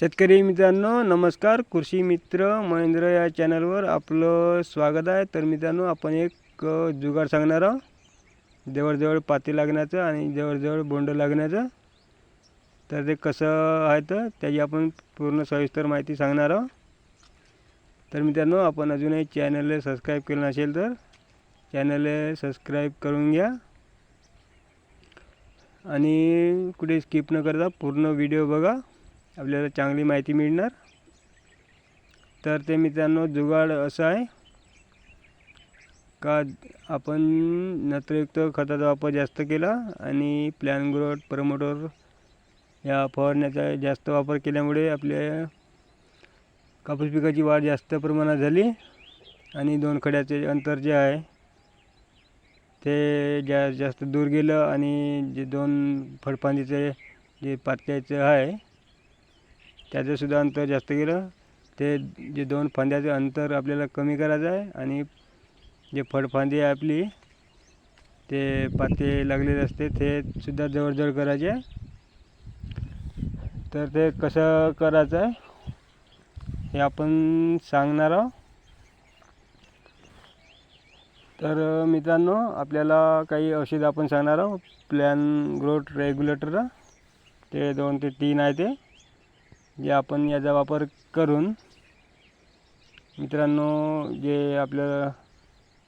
शेतकरी मित्रांनो नमस्कार. कृषी मित्र महेंद्र या चॅनलवर आपलं स्वागत आहे. तर मित्रांनो आपण एक जुगार सांगणार आहोत. जवळजवळ पाती लागण्याचं आणि जवळजवळ बोंड लागण्याचं. तर ते कसं आहे तर त्याची आपण पूर्ण सविस्तर माहिती सांगणार आहोत. तर मित्रांनो आपण अजूनही चॅनलला सबस्क्राईब केलं नसेल तर चॅनलला सबस्क्राईब करून घ्या. आणि कुठे स्किप न करता पूर्ण व्हिडिओ बघा. आपल्याला चांगली माहिती मिळणार. तर ते मित्रांनो जुगाड असं आहे का आपण नत्रयुक्त खताचा वापर जास्त केला आणि प्लॅन ग्रोथ प्रमोटर या फवारण्याचा जास्त वापर केल्यामुळे आपल्या कापूस पिकाची वाढ जास्त प्रमाणात झाली आणि दोन खड्याचे अंतर जे आहे ते जा जास्त दूर गेलं आणि जे दोन फडफांदीचे जे पात्याचं आहे त्याचंसुद्धा अंतर जास्त गेलं. ते जे दोन फांद्याचं अंतर आपल्याला कमी करायचं आहे आणि जे फळफांदी आहे आपली ते पाते लागलेले असते ते सुद्धा जवळजवळ करायचे. तर ते कसं करायचं आहे हे आपण सांगणार आहोत. तर मित्रांनो आपल्याला काही औषध आपण सांगणार आहोत. प्लॅन ग्रोथ रेग्युलेटर ते दोन ते तीन आहे ते. जे आपण याचा वापर करून मित्रांनो जे आपल्या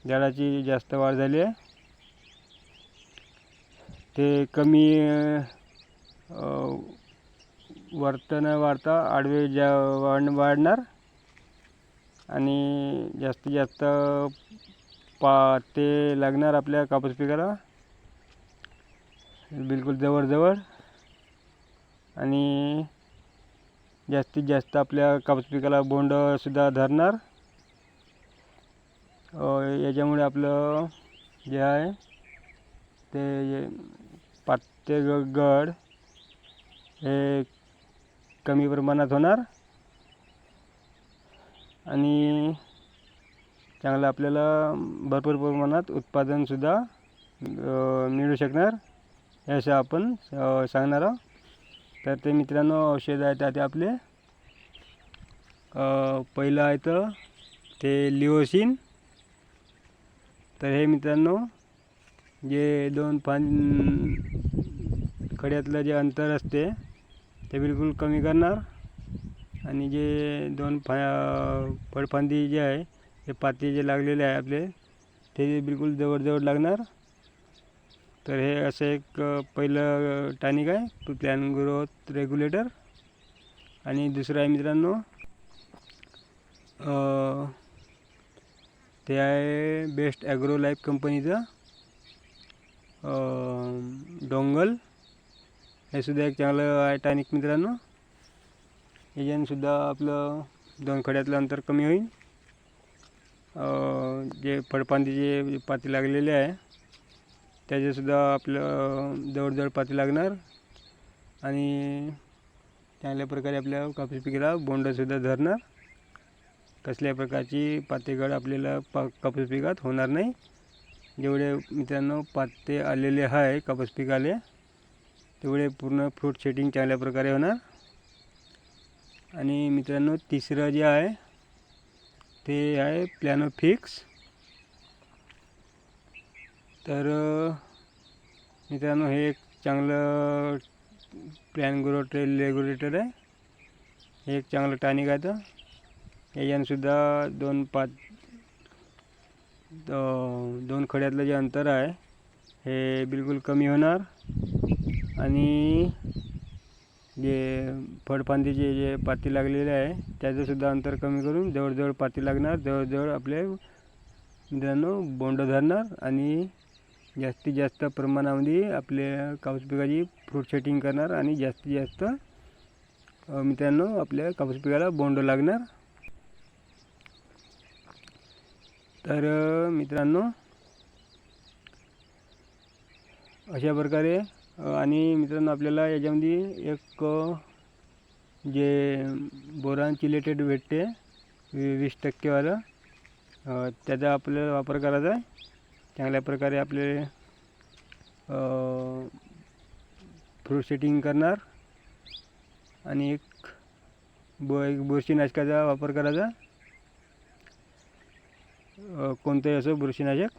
झाडाची जास्त वाढ झाली आहे ते कमी अ, वरत न वाढता आडवे जा वाढ वाढणार आणि जास्तीत जास्त पा ते लागणार आपल्या कापूस पिकाला. बिलकुल जवळजवळ. आणि जास्तीत जास्त आपल्या कापूस पिकाला बोंडसुद्धा धरणार. याच्यामुळे आपलं जे आहे ते पाते गड हे कमी प्रमाणात होणार. आणि चांगलं आपल्याला भरपूर प्रमाणात उत्पादनसुद्धा मिळू शकणार. हे असं आपण सांगणार आहोत. तर ते मित्रांनो औषध आहे त्यात आपले. पहिलं आहे तर ते लिओसिन. तर हे मित्रांनो जे दोन फान खड्यातलं जे अंतर असते ते बिलकुल कमी करणार. आणि जे दोन फा फळफांदी जे आहे ते पाती जे लागलेले आहे आपले ते बिलकुल जवळजवळ लागणार. तर हे असं एक पहिलं टॅनिक आहे. प्लॅन ग्रोथ रेग्युलेटर आणि दुसरं आहे मित्रांनो ते आहे बेस्ट ॲग्रो लाईफ कंपनीचं डोंगल हे सुद्धा एक चांगलं आहे टॅनिक मित्रांनो. याच्यानं आपलं दोन खड्यातलं अंतर कमी होईल. जे फळफांदीचे पाती लागलेले आहे त्याचेसुद्धा आपलं जवळजवळ पाती लागणार. आणि चांगल्या प्रकारे आपल्या कापूस पिकाला बोंडसुद्धा धरणार. कसल्या प्रकारची पातेगड आपल्याला पा कापूस पिकात होणार नाही. जेवढे मित्रांनो पाते आलेले आहे कापूस पिकाले तेवढे पूर्ण फ्रूट सेटिंग चांगल्या प्रकारे होणार. आणि मित्रांनो तिसरं जे आहे ते आहे प्लॅनो फिक्स तर मित्रांनो हे एक चांगलं प्लॅन ट्रेल रेग्युलेटर आहे. हे एक चांगलं टॉनिक आहे तर याच्यानंसुद्धा दोन पाच द- दोन खड्यातलं जे अंतर आहे हे बिलकुल कमी होणार. आणि जे फळफांदीचे जे पाती लागलेले आहे त्याचंसुद्धा अंतर कमी करून जवळजवळ पाती लागणार. जवळजवळ आपले मित्रांनो बोंड धरणार. आणि जास्तीत जास्त प्रमाणामध्ये आपल्या कापूस पिकाची फ्रूट सेटिंग करणार आणि जास्तीत जास्त मित्रांनो आपल्या कापूस पिकाला बोंड लागणार. तर मित्रांनो अशा प्रकारे आणि मित्रांनो आपल्याला याच्यामध्ये एक जे बोरान चिलेटेड भेटते वी वीस टक्केवालं त्याचा आपल्याला वापर करायचा आहे. चांगल्या प्रकारे आपले फ्रूट सेटिंग करणार. आणि एक ब एक बुरशीनाशकाचा वापर करायचा. कोणतंही असो बुरशीनाशक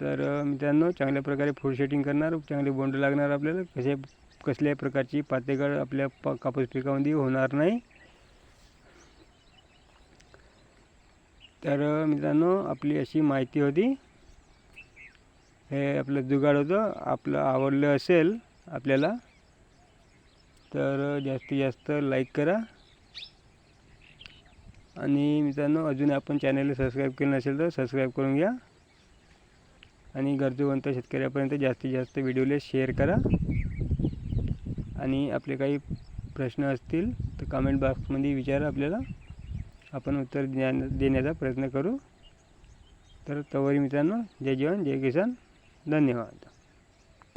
तर मित्रांनो चांगल्या प्रकारे फूड सेटिंग करणार. चांगले बोंड लागणार आपल्याला. कशा कसल्याही प्रकारची पातेगळ आपल्या प कापूस पिकामध्ये होणार नाही. तर मित्रांनो आपली अशी माहिती होती. हे आपलं जुगाड होतं. आपलं आवडलं असेल आपल्याला तर जास्तीत जास्त लाईक करा. आणि मित्रांनो अजून आपण चॅनलला सबस्क्राईब केलं नसेल तर सबस्क्राईब करून घ्या. आणि गरजूवंत शेतकऱ्यापर्यंत जास्तीत जास्त व्हिडिओला शेअर करा. आणि आपले काही प्रश्न असतील तर कमेंट बॉक्समध्ये विचारा आपल्याला. आपण उत्तर द्या देण्याचा प्रयत्न करू. तर तवरी मित्रांनो जय जवान जय किसान. धन्यवाद.